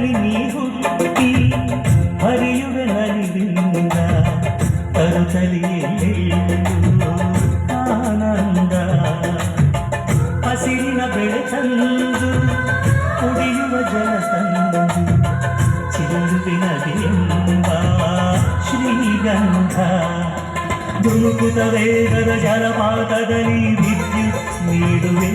ಕೊಡಗಲಿ ನೀ ಹುಟ್ಟಿ ಹರಿಯುವೆ ನಲಿದಿಂದ ತರುತ್ತಲಿಯೆಲ್ಲೆಲ್ಲೂ ಆನಂದ ಹಸಿರಿನ ಬೆಳೆ ತಂದು ಕುಡಿಯುವ ಜಲ ತಂದು ಚಿಲ್ಲುವಿನದೆಂಬ ಶ್ರೀಗಂಧ ಧುಮುಕುತ ವೇಗದ ಜಲಪಾತದಲ್ಲಿ ವಿದ್ಯುತ್ ನೀಡುವೆ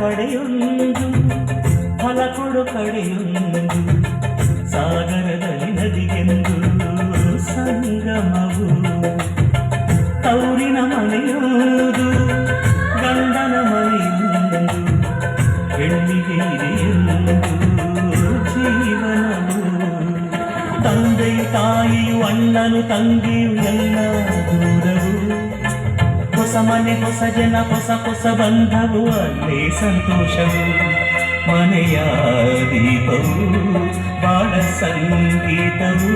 ಕಡೆಯೊಂದು ಫಲ ಕೊಡು ಕಡೆಯೊಂದು ಸಾಗರದಲ್ಲಿ ನದಿಗೆಂದು ಸಂಗಮವು ತೌರಿನ ಮನೆಯೋದು ಗಂಡನ ಮನೆಯೊಂದು ಹೆಣ್ಣಿಗೆ ಇದೆಯೊಂದು ಜೀವನವು ತಂದೆಯು ತಾಯಿಯು ಅಣ್ಣನು ತಂಗಿಯು ಎಲ್ಲ ದೂರವು ಹೊಸ ಮನೆ ಹೊಸ ಜನ ಹೊಸ ಹೊಸ ಬಂಧವು ಅಲ್ಲೇ ಸಂತೋಷವು ಮನೆಯ ದೀಪವು ಬಾಳ ಸಂಗೀತವು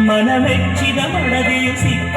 ಮನಮೆಚ್ಚಿದ ಮಡದೆಯು ಸಿಕ್ಕಿದವು